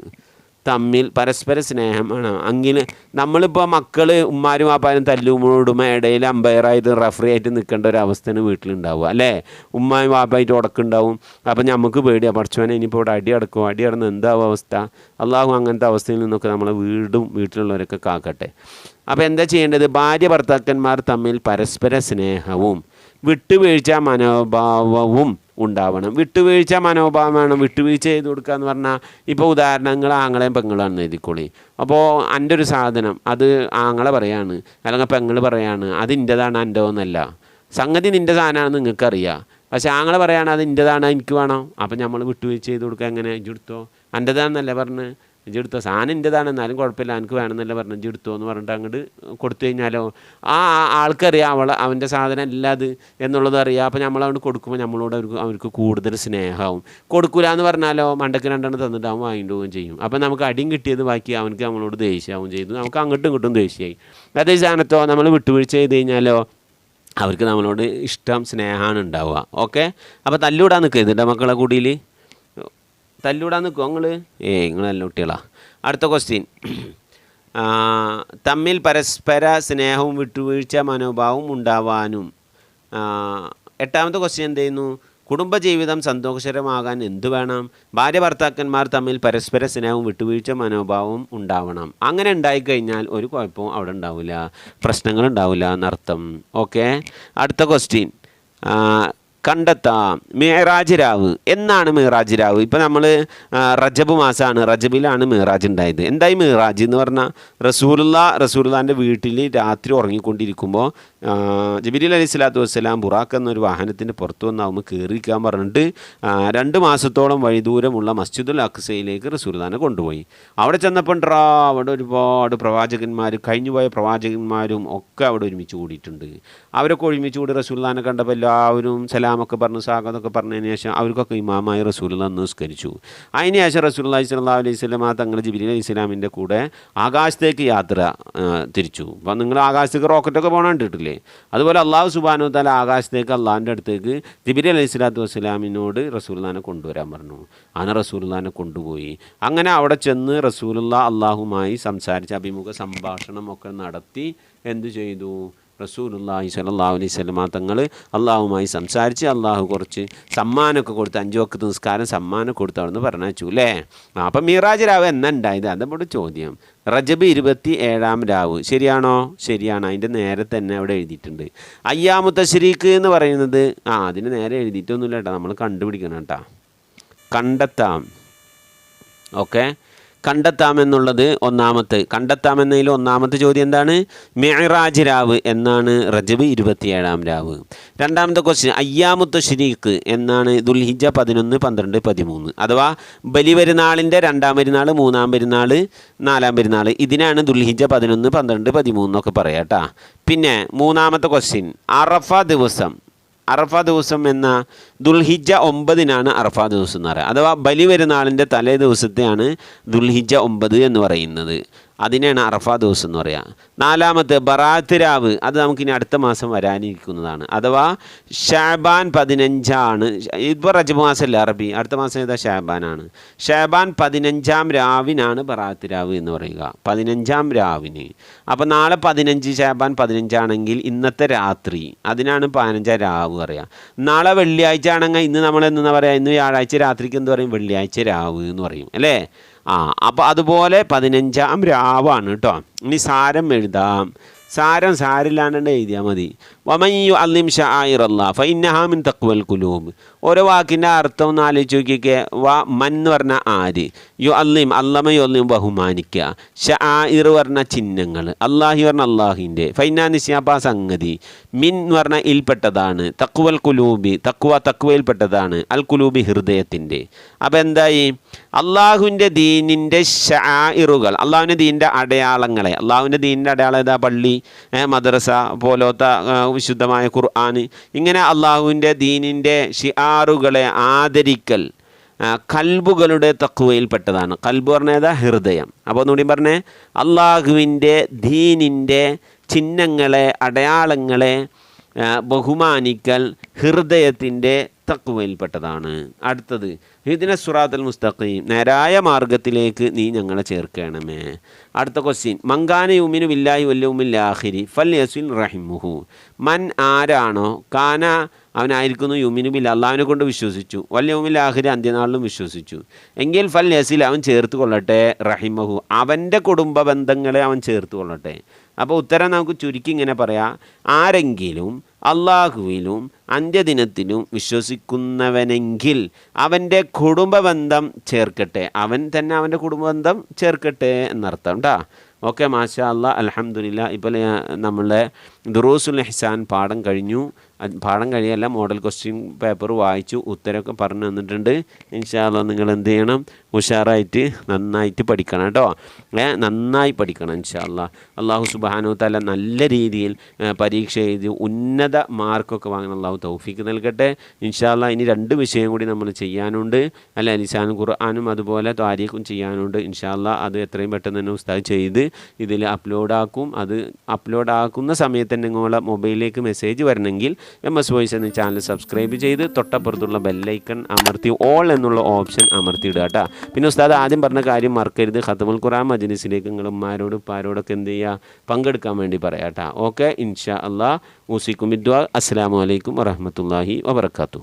തമ്മിൽ പരസ്പര സ്നേഹമാണ് അങ്ങനെ നമ്മളിപ്പോൾ മക്കൾ ഉമ്മാരും വാപ്പാരും തല്ലുമോടും ഇടയിൽ അമ്പയറായിട്ട് റഫറി ആയിട്ട് നിൽക്കേണ്ട ഒരു അവസ്ഥയാണ് വീട്ടിലുണ്ടാവുക അല്ലേ? ഉമ്മായും വാപ്പായിട്ട് ഉടക്കുണ്ടാവും. അപ്പം നമുക്ക് പേടിയാണ് പഠിച്ചവനെ ഇനിയിപ്പോൾ ഇവിടെ അടി അടക്കും അടി അടന്ന് എന്താവും അവസ്ഥ? അള്ളാഹു അങ്ങനത്തെ അവസ്ഥയിൽ നിന്നൊക്കെ നമ്മളെ വീടും വീട്ടിലുള്ളവരൊക്കെ കാക്കട്ടെ. അപ്പോൾ എന്താ ചെയ്യേണ്ടത്? ഭാര്യ ഭർത്താക്കന്മാർ തമ്മിൽ പരസ്പര സ്നേഹവും വിട്ടുവീഴ്ച മനോഭാവവും ഉണ്ടാവണം. വിട്ടുവീഴ്ച മനോഭാവം വേണം വിട്ടുവീഴ്ച ചെയ്ത് കൊടുക്കുക എന്ന് പറഞ്ഞാൽ ഇപ്പോൾ ഉദാഹരണങ്ങൾ ആങ്ങളെയും പെങ്ങളാണ് എഴുതിക്കോളി. അപ്പോൾ എന്റെ ഒരു സാധനം അത് ആങ്ങളെ പറയാണ് അല്ലെങ്കിൽ പെങ്ങൾ പറയാണ് അത് ഇന്റെതാണ് എന്റെ ഒന്നല്ല സംഗതി നിന്റെ സാധനമാണെന്ന് നിങ്ങൾക്കറിയാം. പക്ഷേ ആങ്ങളെ പറയാണ് അത് ഇന്റെതാണ് എനിക്ക് വേണം. അപ്പം നമ്മൾ വിട്ടുവീഴ്ച ചെയ്ത് കൊടുക്കുക എങ്ങനെ? ഇജെടുത്തോ എന്റെതാണെന്നല്ലേ പറഞ്ഞ് ഇജെടുത്തോ സാധനം എന്റെതാണ് എന്നാലും കുഴപ്പമില്ല. എനിക്ക് വേണമെന്നല്ല പറഞ്ഞു ഇജെടുത്തോ എന്ന് പറഞ്ഞിട്ട് അങ്ങോട്ട് കൊടുത്തു കഴിഞ്ഞാലോ? ആ ആൾക്കറിയാം. അവൾ അവന്റെ സാധനം അല്ല അത് എന്നുള്ളത് അറിയാം. അപ്പോൾ നമ്മൾ അവിടെ കൊടുക്കുമ്പോൾ നമ്മളോട് അവർക്ക് അവർക്ക് കൂടുതൽ സ്നേഹമാവും. കൊടുക്കില്ല എന്ന് പറഞ്ഞാലോ? മണ്ടക്ക് രണ്ടെണ്ണം തന്നിട്ട് അവൻ വാങ്ങിട്ട് പോവുകയും ചെയ്യും. അപ്പം നമുക്ക് അടിയും കിട്ടിയത് ബാക്കി അവനക്ക് നമ്മളോട് ദേഷ്യമാവും ചെയ്തു. നമുക്ക് അങ്ങോട്ടും ഇങ്ങോട്ടും ദേഷ്യമായി. അതേ സാധനത്തോ നമ്മൾ വിട്ടുവീഴ്ച ചെയ്ത് കഴിഞ്ഞാലോ? അവർക്ക് നമ്മളോട് ഇഷ്ടം സ്നേഹമാണ് ഉണ്ടാവുക. ഓക്കെ? അപ്പോൾ തല്ലൂടാൻ നിൽക്കരുത് മക്കളെ കൂടിയിൽ തല്ലൂടാൻ നിൽക്കുമോ നിങ്ങൾ ഏ നിങ്ങൾ നല്ല കുട്ടികളാ. അടുത്ത ക്വസ്റ്റ്യൻ തമ്മിൽ പരസ്പര സ്നേഹവും വിട്ടുവീഴ്ച മനോഭാവവും ഉണ്ടാവാനും. എട്ടാമത്തെ ക്വസ്റ്റ്യൻ എന്ത് ചെയ്യുന്നു കുടുംബജീവിതം സന്തോഷകരമാകാൻ എന്തു വേണം? ഭാര്യ ഭർത്താക്കന്മാർ തമ്മിൽ പരസ്പര സ്നേഹവും വിട്ടുവീഴ്ച മനോഭാവവും ഉണ്ടാവണം. അങ്ങനെ ഉണ്ടായിക്കഴിഞ്ഞാൽ ഒരു കുഴപ്പവും അവിടെ ഉണ്ടാവില്ല പ്രശ്നങ്ങൾ ഉണ്ടാവില്ല എന്നർത്ഥം. ഓക്കെ അടുത്ത ക്വസ്റ്റ്യൻ കണ്ടെത്താം. മേറാജ് രാവ്. എന്നാണ് മേറാജ് രാവ്? ഇപ്പം നമ്മൾ റജബ് മാസമാണ് റജബിലാണ് മേറാജ് ഉണ്ടായത്. എന്തായി മേറാജ് എന്ന് പറഞ്ഞാൽ റസൂലുള്ള റസൂലുള്ളാന്റെ വീട്ടിൽ രാത്രി ഉറങ്ങിക്കൊണ്ടിരിക്കുമ്പോൾ ജബിലി അലൈഹി സ്വലാത്തു വസ്സലാം ബുറാഖ് എന്നൊരു വാഹനത്തിന്റെ പുറത്തു വന്നാകുമ്പോൾ കയറിയിരിക്കാൻ പറഞ്ഞിട്ട് രണ്ട് മാസത്തോളം വഴി ദൂരമുള്ള മസ്ജിദുൽ അക്സയിലേക്ക് റസൂലുള്ളാനെ കൊണ്ടുപോയി. അവിടെ ചെന്നപ്പോൾ ഡ്രാ അവിടെ ഒരുപാട് പ്രവാചകന്മാരും കഴിഞ്ഞുപോയ പ്രവാചകന്മാരും ഒക്കെ അവിടെ ഒരുമിച്ച് കൂടിയിട്ടുണ്ട്. അവരൊക്കെ ഒരുമിച്ച് കൂടി റസൂലുള്ളാനെ കണ്ടപ്പോൾ എല്ലാവരും സലാമൊക്കെ പറഞ്ഞു സ്വാഗതമൊക്കെ പറഞ്ഞതിന് ശേഷം അവർക്കൊക്കെ ഇമാമായി റസൂലുള്ള നിസ്കരിച്ചു അതിന് ശേഷം റസൂലുള്ളാഹി സ്വല്ലാ അലൈഹി സ്വലമ തങ്ങൾ ജിബിലി അലൈഹി സ്വലാമിന്റെ കൂടെ ആകാശത്തേക്ക് യാത്ര തിരിച്ചു. അപ്പം നിങ്ങൾ ആകാശത്തേക്ക് റോക്കറ്റൊക്കെ പോകണം കണ്ടിട്ടില്ലേ? അതുപോലെ അള്ളാഹു സുബാനു താല ആകാശത്തേക്ക് അള്ളാഹിന്റെ അടുത്തേക്ക് ജിബിലി അലൈഹി സ്വലാത്തു വസ്സലാമിനോട് റസൂല്ലാനെ കൊണ്ടുവരാൻ പറഞ്ഞു. അങ്ങനെ റസൂലുള്ളാനെ കൊണ്ടുപോയി. അങ്ങനെ അവിടെ ചെന്ന് റസൂലുള്ള അള്ളാഹുമായി സംസാരിച്ച് അഭിമുഖ സംഭാഷണം ഒക്കെ നടത്തി എന്തു ചെയ്തു? റസൂലുള്ളാഹി സ്വല്ലല്ലാഹു അലൈഹി സ്വലമ തങ്ങൾ അള്ളാഹുമായി സംസാരിച്ച് അള്ളാഹു കുറച്ച് സമ്മാനമൊക്കെ കൊടുത്ത് അഞ്ചു നിസ്കാരം സമ്മാനം കൊടുത്ത് അവിടുന്ന് പറഞ്ഞു അല്ലേ അപ്പം മീറാജ് രാവ് എന്നാ ഉണ്ടായത് അതവിടെ ചോദ്യം. റജബ് ഇരുപത്തി ഏഴാം രാവ്. ശരിയാണോ? ശരിയാണ്. അതിന്റെ നേരെ തന്നെ അവിടെ എഴുതിയിട്ടുണ്ട്. അയ്യാമുത്തശ്രീക്ക് എന്ന് പറയുന്നത്. ആ അതിന് നേരെ എഴുതിയിട്ടൊന്നുമില്ല കേട്ടോ. നമ്മൾ കണ്ടുപിടിക്കണം കേട്ടോ. കണ്ടെത്താം. ഓക്കെ? കണ്ടെത്താമെന്നുള്ളത് ഒന്നാമത്തെ കണ്ടെത്താമെന്നതിൽ ഒന്നാമത്തെ ചോദ്യം എന്താണ്? മെഹറാജ് രാവ് എന്നാണ് റജബ് ഇരുപത്തിയേഴാം രാവ്. രണ്ടാമത്തെ ക്വസ്റ്റ്യൻ അയ്യാമുത്ത ഷരീഖ് എന്നാണ് ദുൽഹിജ പതിനൊന്ന് പന്ത്രണ്ട് പതിമൂന്ന്. അഥവാ ബലിപെരുന്നാളിന്റെ രണ്ടാം പെരുന്നാൾ മൂന്നാം പെരുന്നാൾ നാലാം പെരുന്നാൾ. ഇതിനാണ് ദുൽഹിജ പതിനൊന്ന് പന്ത്രണ്ട് പതിമൂന്നൊക്കെ പറയാം കേട്ടോ പിന്നെ മൂന്നാമത്തെ ക്വസ്റ്റ്യൻ അറഫ ദിവസം. അറഫ ദിവസം എന്ന ദുൽഹിജ ഒമ്പതിനാണ് അറഫ ദിവസം എന്ന് പറയുക അഥവാ ബലി പെരുന്നാളിന്റെ തലേ ദിവസത്തെയാണ് ദുൽഹിജ ഒമ്പത് എന്ന് പറയുന്നത്. അതിനെയാണ് അറഫ ദിവസം എന്ന് പറയുക നാലാമത്തെ ബറാത്ത് രാവ് അത് നമുക്കിനി അടുത്ത മാസം വരാനിരിക്കുന്നതാണ്. അഥവാ ഷാബാൻ പതിനഞ്ചാണ് ഇപ്പോൾ റജബ് മാസമല്ല അറബി അടുത്ത മാസം ഏതാ ഷാബാനാണ്. ഷാബാൻ പതിനഞ്ചാം രാവിനാണ് ബറാത്ത് രാവ് എന്ന് പറയുക. പതിനഞ്ചാം രാവിന്. അപ്പോൾ നാളെ പതിനഞ്ച് ഷാബാൻ പതിനഞ്ചാണെങ്കിൽ ഇന്നത്തെ രാത്രി. അതിനാണ് പതിനഞ്ചാം രാവ് പറയുക നാളെ വെള്ളിയാഴ്ച ആണെങ്കിൽ ഇന്ന് നമ്മൾ എന്താ പറയുക ഇന്ന് വ്യാഴാഴ്ച രാത്രിക്ക് എന്ത് പറയും? വെള്ളിയാഴ്ച രാവ് എന്ന് പറയും അല്ലേ? ആ അപ്പോൾ അതുപോലെ പതിനഞ്ചാം രാവാണ് കേട്ടോ ഇനി സാരം എഴുതാം. സാരം സാരില്ലാണ്ട് എഴുതിയാൽ മതി. വമയ്യു അല്ലിം ഷായിറല്ല ഫൈനഹാമിൻ തക്വൽ കുലൂബ് ഓരോ വാക്കിന്റെ അർത്ഥം ഒന്ന് ആലോചിച്ച് നോക്കിയൊക്കെ വ മൻ എന്ന് പറഞ്ഞ ആര്? യു അല്ലിം അല്ലമ യു അല്ലിം ബഹുമാനിക്കുക ഷായിർ പറഞ്ഞ ചിഹ്നങ്ങൾ. അള്ളാഹി പറഞ്ഞ അള്ളാഹിന്റെ ഫൈനാ സംഗതി. മിൻ എന്ന് പറഞ്ഞ ഇൽപ്പെട്ടതാണ്. തക്വൽ കുലൂബി തക്വ തക്വയിൽപ്പെട്ടതാണ് അൽ കുലൂബി ഹൃദയത്തിന്റെ. അപ്പോൾ എന്തായി? അള്ളാഹുവിന്റെ ദീനിന്റെ ഷായിറുകൾ അള്ളാഹുവിന്റെ ദീനിന്റെ അടയാളങ്ങളെ. അള്ളാഹുവിന്റെ ദീനിന്റെ അടയാളം ഏതാ? പള്ളി മദ്രസ പോലത്തെ വിശുദ്ധമായ ഖുർആൻ. ഇങ്ങനെ അള്ളാഹുവിന്റെ ദീനിന്റെ ഷിആറുകളെ ആദരിക്കൽ കൽബുകളുടെ തക്കുവയിൽപ്പെട്ടതാണ് കൽബ് പറഞ്ഞത് ഹൃദയം. അപ്പോൾ ഒന്നുകൂടി പറഞ്ഞേ അള്ളാഹുവിന്റെ ദീനിന്റെ ചിഹ്നങ്ങളെ അടയാളങ്ങളെ ബഹുമാനിക്കൽ ഹൃദയത്തിന്റെ തക്കുവയിൽപ്പെട്ടതാണ് അടുത്തത് ഇതിനെ സുറാത്തുൽ മുസ്തഖീം നേരായ മാർഗത്തിലേക്ക് നീ ഞങ്ങളെ ചേർക്കണമേ. അടുത്ത ക്വസ്റ്റ്യൻ മങ്കാന യുമിനു ബില്ലാഹി ലാഹിരി ഫൽ യസുൻ റഹിമുഹു. മൻ ആരാണോ കാന അവനായിരിക്കുന്നു യുമിനു ബില്ല അള്ളാഹിനെ കൊണ്ട് വിശ്വസിച്ചു. വല്യവുമില്ലാഹിരി അന്ത്യനാളിലും വിശ്വസിച്ചു. എങ്കിൽ ഫൽ യസിൽ അവൻ ചേർത്ത് കൊള്ളട്ടെ റഹിമഹു. അവന്റെ കുടുംബ ബന്ധങ്ങളെ അവൻ ചേർത്ത് കൊള്ളട്ടെ. അപ്പോൾ ഉത്തരം നമുക്ക് ചുരുക്കി ഇങ്ങനെ പറയാം. ആരെങ്കിലും അള്ളാഹുവിലും അന്ത്യദിനത്തിലും വിശ്വസിക്കുന്നവനെങ്കിൽ അവന്റെ കുടുംബബന്ധം ചേർക്കട്ടെ. അവൻ തന്നെ അവന്റെ കുടുംബബന്ധം ചേർക്കട്ടെ എന്നർത്ഥം കേട്ടോ ഓക്കെ മാഷാ അള്ളാഹ് അലഹമുല്ല ഇപ്പോൾ നമ്മളെ ദുറൂസുൽ എഹ്സാൻ പാഠം കഴിഞ്ഞു. പാഠം കഴിയല്ല മോഡൽ ക്വസ്റ്റ്യൻ പേപ്പർ വായിച്ചു ഉത്തരമൊക്കെ പറഞ്ഞു തന്നിട്ടുണ്ട്. ഇൻഷാല്ല നിങ്ങൾ എന്ത് ചെയ്യണം? ഉഷാറായിട്ട് നന്നായിട്ട് പഠിക്കണം കേട്ടോ. ഏ നന്നായി പഠിക്കണം ഇൻഷാല്ല അള്ളാഹു സുബാനു തല നല്ല രീതിയിൽ പരീക്ഷ എഴുതി ഉന്നത മാർക്കൊക്കെ വാങ്ങണം അള്ളാഹു തൗഫീക്ക് നൽകട്ടെ. ഇൻഷാല്ല ഇനി രണ്ട് വിഷയം കൂടി നമ്മൾ ചെയ്യാനുണ്ട്. അല്ല ലിസാനും ഖുർആാനും അതുപോലെ താരീഖും ചെയ്യാനുണ്ട്. ഇൻഷാല്ല അത് എത്രയും പെട്ടെന്ന് തന്നെ ഉസ്താദ് ചെയ്ത് ഇതിൽ അപ്ലോഡാക്കും അത് അപ്ലോഡാക്കുന്ന സമയത്ത് തന്നെ നിങ്ങളുടെ മൊബൈലിലേക്ക് മെസ്സേജ് വരണമെങ്കിൽ എം എസ് വോയിസ് എന്ന ചാനൽ സബ്സ്ക്രൈബ് ചെയ്ത് തൊട്ടപ്പുറത്തുള്ള ബെല്ലൈക്കൺ അമർത്തി ഓൾ എന്നുള്ള ഓപ്ഷൻ അമർത്തിയിടുക കേട്ടോ. പിന്നെ ഉസ്താദ് ആദ്യം പറഞ്ഞ കാര്യം മറക്കരുത്. ഖത്തമുൽ ഖുറാൻ മജിനിസിലേക്ക് നിങ്ങൾ ഉമ്മാരോട് ഉപ്പാരോടൊക്കെ എന്ത് ചെയ്യുക പങ്കെടുക്കാൻ വേണ്ടി പറയാം കേട്ടോ. ഓക്കെ ഇൻഷാ അള്ളാഹ് ഊസിക്കും വിദ്വാ അസ്സാം വലൈക്കും വറഹമത്തല്ലാഹി വബർക്കാത്തു